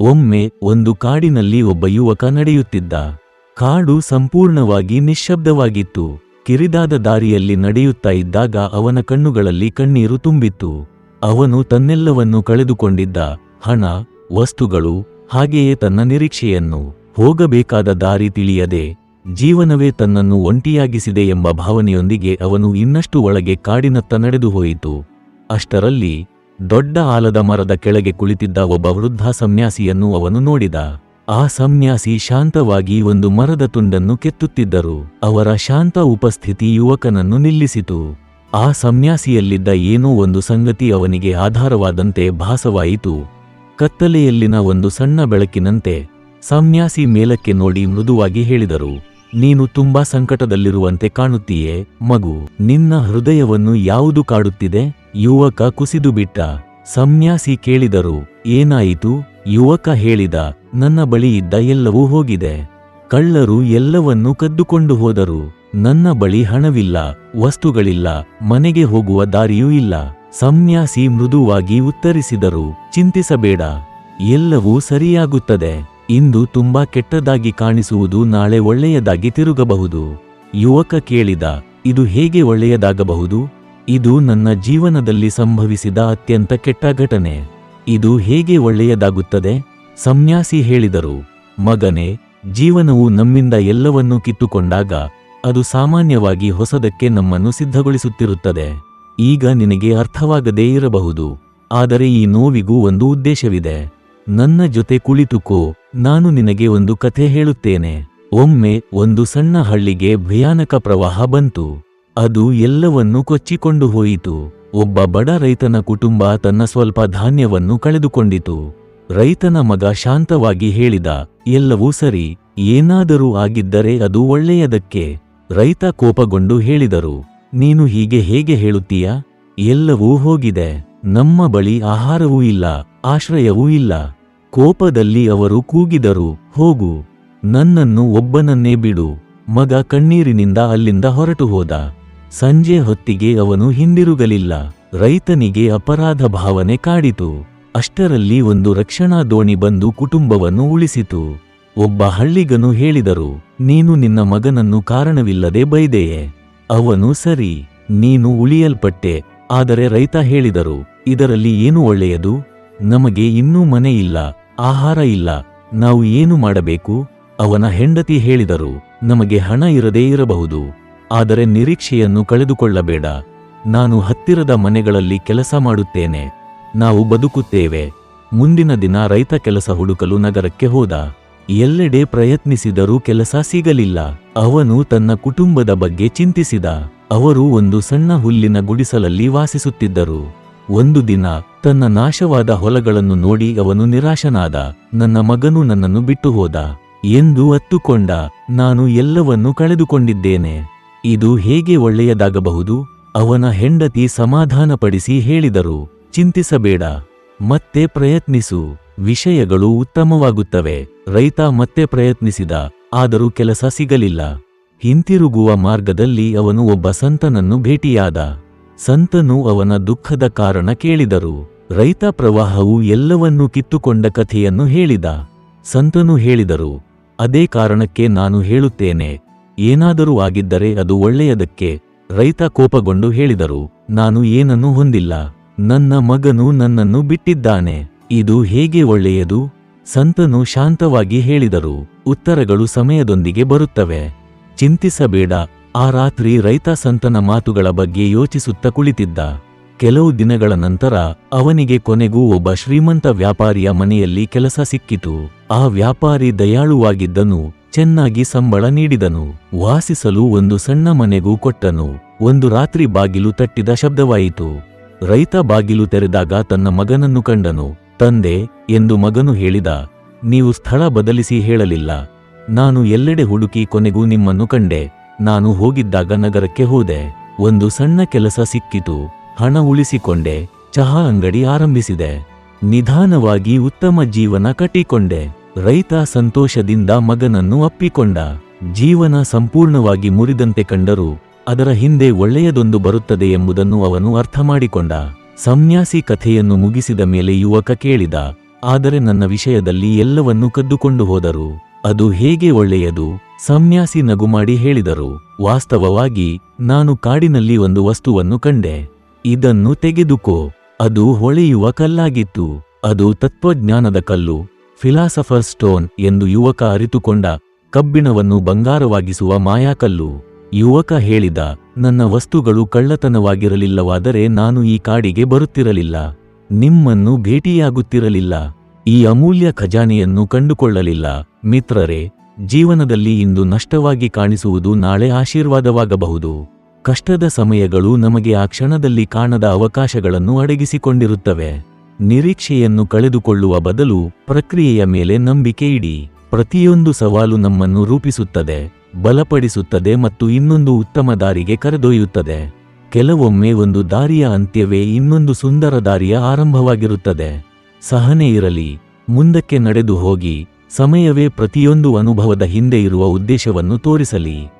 ಒಮ್ಮೆ ಒಂದು ಕಾಡಿನಲ್ಲಿ ಒಬ್ಬ ಯುವಕ ನಡೆಯುತ್ತಿದ್ದ. ಕಾಡು ಸಂಪೂರ್ಣವಾಗಿ ನಿಶ್ಶಬ್ದವಾಗಿತ್ತು. ಕಿರಿದಾದ ದಾರಿಯಲ್ಲಿ ನಡೆಯುತ್ತಾ ಇದ್ದಾಗ ಅವನ ಕಣ್ಣುಗಳಲ್ಲಿ ಕಣ್ಣೀರು ತುಂಬಿತ್ತು. ಅವನು ತನ್ನೆಲ್ಲವನ್ನು ಕಳೆದುಕೊಂಡಿದ್ದ. ಹಣ, ವಸ್ತುಗಳು, ಹಾಗೆಯೇ ತನ್ನ ನಿರೀಕ್ಷೆಯನ್ನು. ಹೋಗಬೇಕಾದ ದಾರಿ ತಿಳಿಯದೆ, ಜೀವನವೇ ತನ್ನನ್ನು ಒಂಟಿಯಾಗಿಸಿದೆ ಎಂಬ ಭಾವನೆಯೊಂದಿಗೆ ಅವನು ಇನ್ನಷ್ಟು ಒಳಗೆ ಕಾಡಿನತ್ತ ನಡೆದು ಹೋಯಿತು ಅಷ್ಟರಲ್ಲಿ ದೊಡ್ಡ ಆಲದ ಮರದ ಕೆಳಗೆ ಕುಳಿತಿದ್ದ ಒಬ್ಬ ವೃದ್ಧ ಸನ್ಯಾಸಿಯನ್ನು ಅವನು ನೋಡಿದ. ಆ ಸನ್ಯಾಸಿ ಶಾಂತವಾಗಿ ಒಂದು ಮರದ ತುಂಡನ್ನು ಕೆತ್ತುತ್ತಿದ್ದರು. ಅವರ ಶಾಂತ ಉಪಸ್ಥಿತಿ ಯುವಕನನ್ನು ನಿಲ್ಲಿಸಿತು. ಆ ಸನ್ಯಾಸಿಯಲ್ಲಿದ್ದ ಏನೋ ಒಂದು ಸಂಗತಿ ಅವನಿಗೆ ಆಧಾರವಾದಂತೆ ಭಾಸವಾಯಿತು. ಕತ್ತಲೆಯಲ್ಲಿನ ಒಂದು ಸಣ್ಣ ಬೆಳಕಿನಂತೆ ಸನ್ಯಾಸಿ ಮೇಲಕ್ಕೆ ನೋಡಿ ಮೃದುವಾಗಿ ಹೇಳಿದರು. ನೀನು ತುಂಬಾ ಸಂಕಟದಲ್ಲಿರುವಂತೆ ಕಾಣುತ್ತೀಯೆ, ಮಗು. ನಿನ್ನ ಹೃದಯವನ್ನು ಯಾವುದು ಕಾಡುತ್ತಿದೆ? ಯುವಕ ಕುಸಿದು ಬಿಟ್ಟ. ಸನ್ಯಾಸಿ ಕೇಳಿದರು, ಏನಾಯಿತು? ಯುವಕ ಹೇಳಿದ, ನನ್ನ ಬಳಿ ಇದ್ದ ಎಲ್ಲವೂ ಹೋಗಿದೆ. ಕಳ್ಳರು ಎಲ್ಲವನ್ನೂ ಕದ್ದುಕೊಂಡು ಹೋದರು. ನನ್ನ ಬಳಿ ಹಣವಿಲ್ಲ, ವಸ್ತುಗಳಿಲ್ಲ, ಮನೆಗೆ ಹೋಗುವ ದಾರಿಯೂ ಇಲ್ಲ. ಸಂನ್ಯಾಸಿ ಮೃದುವಾಗಿ ಉತ್ತರಿಸಿದರು, ಚಿಂತಿಸಬೇಡ. ಎಲ್ಲವೂ ಸರಿಯಾಗುತ್ತದೆ. ಇಂದು ತುಂಬಾ ಕೆಟ್ಟದಾಗಿ ಕಾಣಿಸುವುದು ನಾಳೆ ಒಳ್ಳೆಯದಾಗಿ ತಿರುಗಬಹುದು. ಯುವಕ ಕೇಳಿದ, ಇದು ಹೇಗೆ ಒಳ್ಳೆಯದಾಗಬಹುದು? ಇದು ನನ್ನ ಜೀವನದಲ್ಲಿ ಸಂಭವಿಸಿದ ಅತ್ಯಂತ ಕೆಟ್ಟ ಘಟನೆ. ಇದು ಹೇಗೆ ಒಳ್ಳೆಯದಾಗುತ್ತದೆ? ಸನ್ಯಾಸಿ ಹೇಳಿದರು, ಮಗನೇ, ಜೀವನವು ನಮ್ಮಿಂದ ಎಲ್ಲವನ್ನೂ ಕಿತ್ತುಕೊಂಡಾಗ, ಅದು ಸಾಮಾನ್ಯವಾಗಿ ಹೊಸದಕ್ಕೆ ನಮ್ಮನ್ನು ಸಿದ್ಧಗೊಳಿಸುತ್ತಿರುತ್ತದೆ. ಈಗ ನಿನಗೆ ಅರ್ಥವಾಗದೇ ಇರಬಹುದು. ಆದರೆ ಈ ನೋವಿಗೂ ಒಂದು ಉದ್ದೇಶವಿದೆ. ನನ್ನ ಜೊತೆ ಕುಳಿತುಕೋ, ನಾನು ನಿನಗೆ ಒಂದು ಕಥೆ ಹೇಳುತ್ತೇನೆ. ಒಮ್ಮೆ ಒಂದು ಸಣ್ಣ ಹಳ್ಳಿಗೆ ಭಯಾನಕ ಪ್ರವಾಹ ಬಂತು. ಅದು ಎಲ್ಲವನ್ನೂ ಕೊಚ್ಚಿಕೊಂಡು ಹೋಯಿತು. ಒಬ್ಬ ಬಡ ರೈತನ ಕುಟುಂಬ ತನ್ನ ಸ್ವಲ್ಪ ಧಾನ್ಯವನ್ನು ಕಳೆದುಕೊಂಡಿತು. ರೈತನ ಮಗ ಶಾಂತವಾಗಿ ಹೇಳಿದ, ಎಲ್ಲವೂ ಸರಿ, ಏನಾದರೂ ಆಗಿದ್ದರೆ ಅದು ಒಳ್ಳೆಯದಕ್ಕೆ. ರೈತ ಕೋಪಗೊಂಡು ಹೇಳಿದರು, ನೀನು ಹೀಗೆ ಹೇಗೆ ಹೇಳುತ್ತೀಯ? ಎಲ್ಲವೂ ಹೋಗಿದೆ. ನಮ್ಮ ಬಳಿ ಆಹಾರವೂ ಇಲ್ಲ, ಆಶ್ರಯವೂ ಇಲ್ಲ. ಕೋಪದಲ್ಲಿ ಅವರು ಕೂಗಿದರು, ಹೋಗು, ನನ್ನನ್ನು ಒಬ್ಬನನ್ನೇ ಬಿಡು. ಮಗ ಕಣ್ಣೀರಿನಿಂದ ಅಲ್ಲಿಂದ ಹೊರಟು ಹೋದ. ಸಂಜೆ ಹೊತ್ತಿಗೆ ಅವನು ಹಿಂದಿರುಗಲಿಲ್ಲ. ರೈತನಿಗೆ ಅಪರಾಧ ಭಾವನೆ ಕಾಡಿತು. ಅಷ್ಟರಲ್ಲಿ ಒಂದು ರಕ್ಷಣಾ ದೋಣಿ ಬಂದು ಕುಟುಂಬವನ್ನು ಉಳಿಸಿತು. ಒಬ್ಬ ಹಳ್ಳಿಗನು ಹೇಳಿದರು, ನೀನು ನಿನ್ನ ಮಗನನ್ನು ಕಾರಣವಿಲ್ಲದೆ ಬೈದೆಯೇ? ಅವನು ಸರಿ, ನೀನು ಉಳಿಯಲ್ಪಟ್ಟೆ. ಆದರೆ ರೈತ ಹೇಳಿದರು, ಇದರಲ್ಲಿ ಏನು ಒಳ್ಳೆಯದು? ನಮಗೆ ಇನ್ನೂ ಮನೆಯಿಲ್ಲ ಆಹಾರ ಇಲ್ಲ, ನಾವು ಏನು ಮಾಡಬೇಕು? ಅವನ ಹೆಂಡತಿ ಹೇಳಿದರು, ನಮಗೆ ಹಣ ಇರದೇ ಇರಬಹುದು, ಆದರೆ ನಿರೀಕ್ಷೆಯನ್ನು ಕಳೆದುಕೊಳ್ಳಬೇಡ. ನಾನು ಹತ್ತಿರದ ಮನೆಗಳಲ್ಲಿ ಕೆಲಸ ಮಾಡುತ್ತೇನೆ, ನಾವು ಬದುಕುತ್ತೇವೆ. ಮುಂದಿನ ದಿನ ರೈತ ಕೆಲಸ ಹುಡುಕಲು ನಗರಕ್ಕೆ ಹೋದ. ಎಲ್ಲೆಡೆ ಪ್ರಯತ್ನಿಸಿದರೂ ಕೆಲಸ ಸಿಗಲಿಲ್ಲ. ಅವನು ತನ್ನ ಕುಟುಂಬದ ಬಗ್ಗೆ ಚಿಂತಿಸಿದ. ಅವರು ಒಂದು ಸಣ್ಣ ಹುಲ್ಲಿನ ಗುಡಿಸಲಲ್ಲಿ ವಾಸಿಸುತ್ತಿದ್ದರು. ಒಂದು ದಿನ ತನ್ನ ನಾಶವಾದ ಹೊಲಗಳನ್ನು ನೋಡಿ ಅವನು ನಿರಾಶನಾದ, ನನ್ನ ಮಗನು ನನ್ನನ್ನು ಬಿಟ್ಟು ಹೋದ ಎಂದು ಅತ್ತುಕೊಂಡ ನಾನು ಎಲ್ಲವನ್ನೂ ಕಳೆದುಕೊಂಡಿದ್ದೇನೆ. ಇದು ಹೇಗೆ ಒಳ್ಳೆಯದಾಗಬಹುದು? ಅವನ ಹೆಂಡತಿ ಸಮಾಧಾನಪಡಿಸಿ ಹೇಳಿದರು, ಚಿಂತಿಸಬೇಡ, ಮತ್ತೆ ಪ್ರಯತ್ನಿಸು, ವಿಷಯಗಳು ಉತ್ತಮವಾಗುತ್ತವೆ, ರೈತ ಮತ್ತೆ ಪ್ರಯತ್ನಿಸಿದ, ಆದರೂ ಕೆಲಸ ಸಿಗಲಿಲ್ಲ. ಹಿಂತಿರುಗುವ ಮಾರ್ಗದಲ್ಲಿ ಅವನು ಒಬ್ಬ ಸಂತನನ್ನು ಭೇಟಿಯಾದ. ಸಂತನು ಅವನ ದುಃಖದ ಕಾರಣ ಕೇಳಿದರು. ರೈತ ಪ್ರವಾಹವು ಎಲ್ಲವನ್ನೂ ಕಿತ್ತುಕೊಂಡ ಕಥೆಯನ್ನು ಹೇಳಿದ. ಸಂತನು ಹೇಳಿದರು, ಅದೇ ಕಾರಣಕ್ಕೆ ನಾನು ಹೇಳುತ್ತೇನೆ. ಏನಾದರೂ ಆಗಿದ್ದರೆ ಅದು ಒಳ್ಳೆಯದಕ್ಕೆ. ರೈತ ಕೋಪಗೊಂಡು ಹೇಳಿದರು, ನಾನು ಏನನ್ನೂ ಹೊಂದಿಲ್ಲ. ನನ್ನ ಮಗನು ನನ್ನನ್ನು ಬಿಟ್ಟಿದ್ದಾನೆ. ಇದು ಹೇಗೆ ಒಳ್ಳೆಯದು? ಸಂತನು ಶಾಂತವಾಗಿ ಹೇಳಿದರು, ಉತ್ತರಗಳು ಸಮಯದೊಂದಿಗೆ ಬರುತ್ತವೆ. ಚಿಂತಿಸಬೇಡ. ಆ ರಾತ್ರಿ ರೈತ ಸಂತನ ಮಾತುಗಳ ಬಗ್ಗೆ ಯೋಚಿಸುತ್ತ ಕುಳಿತಿದ್ದ. ಕೆಲವು ದಿನಗಳ ನಂತರ ಅವನಿಗೆ ಕೊನೆಗೂ ಒಬ್ಬ ಶ್ರೀಮಂತ ವ್ಯಾಪಾರಿಯ ಮನೆಯಲ್ಲಿ ಕೆಲಸ ಸಿಕ್ಕಿತು. ಆ ವ್ಯಾಪಾರಿ ದಯಾಳುವಾಗಿದ್ದನು, ಚೆನ್ನಾಗಿ ಸಂಬಳ ನೀಡಿದನು, ವಾಸಿಸಲು ಒಂದು ಸಣ್ಣ ಮನೆಗೂ ಕೊಟ್ಟನು. ಒಂದು ರಾತ್ರಿ ಬಾಗಿಲು ತಟ್ಟಿದ ಶಬ್ದವಾಯಿತು. ರೈತ ಬಾಗಿಲು ತೆರೆದಾಗ ತನ್ನ ಮಗನನ್ನು ಕಂಡನು. ತಂದೆ, ಎಂದು ಮಗನು ಹೇಳಿದ. ನೀವು ಸ್ಥಳ ಬದಲಿಸಿ ಹೇಳಲಿಲ್ಲ. ನಾನು ಎಲ್ಲೆಡೆ ಹುಡುಕಿ ಕೊನೆಗೂ ನಿಮ್ಮನ್ನು ಕಂಡೆ. ನಾನು ಹೋಗಿದ್ದಾಗ ನಗರಕ್ಕೆ ಹೋದೆ. ಒಂದು ಸಣ್ಣ ಕೆಲಸ ಸಿಕ್ಕಿತು. ಹಣ ಉಳಿಸಿಕೊಂಡೆ. ಚಹಾ ಅಂಗಡಿ ಆರಂಭಿಸಿದೆ. ನಿಧಾನವಾಗಿ ಉತ್ತಮ ಜೀವನ ಕಟ್ಟಿಕೊಂಡೆ. ರೈತ ಸಂತೋಷದಿಂದ ಮಗನನ್ನು ಅಪ್ಪಿಕೊಂಡ. ಜೀವನ ಸಂಪೂರ್ಣವಾಗಿ ಮುರಿದಂತೆ ಕಂಡರೂ. ಅದರ ಹಿಂದೆ ಒಳ್ಳೆಯದೊಂದು ಬರುತ್ತದೆ ಎಂಬುದನ್ನು ಅವನು ಅರ್ಥ ಮಾಡಿಕೊಂಡ. ಸನ್ಯಾಸಿ ಕಥೆಯನ್ನು ಮುಗಿಸಿದ ಮೇಲೆ ಯುವಕ ಕೇಳಿದ. ಆದರೆ ನನ್ನ ವಿಷಯದಲ್ಲಿ ಎಲ್ಲವನ್ನೂ ಕದ್ದುಕೊಂಡು ಹೋದರು. ಅದು ಹೇಗೆ ಒಳ್ಳೆಯದು? ಸನ್ಯಾಸಿ ನಗುಮಾಡಿ ಹೇಳಿದರು, ವಾಸ್ತವವಾಗಿ ನಾನು ಕಾಡಿನಲ್ಲಿ ಒಂದು ವಸ್ತುವನ್ನು ಕಂಡೆ, ಇದನ್ನು ತೆಗೆದುಕೋ, ಅದು ಹೊಳೆಯುವ ಕಲ್ಲಾಗಿತ್ತು, ಅದು ತತ್ವಜ್ಞಾನದ ಕಲ್ಲು, ಫಿಲಾಸಫರ್ ಸ್ಟೋನ್ ಎಂದು ಯುವಕ ಅರಿತುಕೊಂಡ, ಕಬ್ಬಿಣವನ್ನು ಬಂಗಾರವಾಗಿಸುವ ಮಾಯಾಕಲ್ಲು ಯುವಕ ಹೇಳಿದ, ನನ್ನ ವಸ್ತುಗಳು ಕಳ್ಳತನವಾಗಿರಲಿಲ್ಲವಾದರೆ ನಾನು ಈ ಕಾಡಿಗೆ ಬರುತ್ತಿರಲಿಲ್ಲ, ನಿಮ್ಮನ್ನು ಭೇಟಿಯಾಗುತ್ತಿರಲಿಲ್ಲ, ಈ ಅಮೂಲ್ಯ ಖಜಾನೆಯನ್ನು ಕಂಡುಕೊಳ್ಳಲಿಲ್ಲ, ಮಿತ್ರರೇ ಜೀವನದಲ್ಲಿ ಇಂದು ನಷ್ಟವಾಗಿ ಕಾಣಿಸುವುದು ನಾಳೆ ಆಶೀರ್ವಾದವಾಗಬಹುದು. ಕಷ್ಟದ ಸಮಯಗಳು ನಮಗೆ ಆ ಕ್ಷಣದಲ್ಲಿ ಕಾಣದ ಅವಕಾಶಗಳನ್ನು ಅಡಗಿಸಿಕೊಂಡಿರುತ್ತವೆ. ನಿರೀಕ್ಷೆಯನ್ನು ಕಳೆದುಕೊಳ್ಳುವ ಬದಲು ಪ್ರಕ್ರಿಯೆಯ ಮೇಲೆ ನಂಬಿಕೆ ಇಡಿ. ಪ್ರತಿಯೊಂದು ಸವಾಲು ನಮ್ಮನ್ನು ರೂಪಿಸುತ್ತದೆ, ಬಲಪಡಿಸುತ್ತದೆ ಮತ್ತು ಇನ್ನೊಂದು ಉತ್ತಮ ದಾರಿಗೆ ಕರೆದೊಯ್ಯುತ್ತದೆ. ಕೆಲವೊಮ್ಮೆ ಒಂದು ದಾರಿಯ ಅಂತ್ಯವೇ ಇನ್ನೊಂದು ಸುಂದರ ದಾರಿಯ ಆರಂಭವಾಗಿರುತ್ತದೆ. ಸಹನೆ ಇರಲಿ, ಮುಂದಕ್ಕೆ ನಡೆದು ಹೋಗಿ ಸಮಯವೇ ಪ್ರತಿಯೊಂದು ಅನುಭವದ ಹಿಂದೆ ಇರುವ ಉದ್ದೇಶವನ್ನು ತೋರಿಸಲಿ.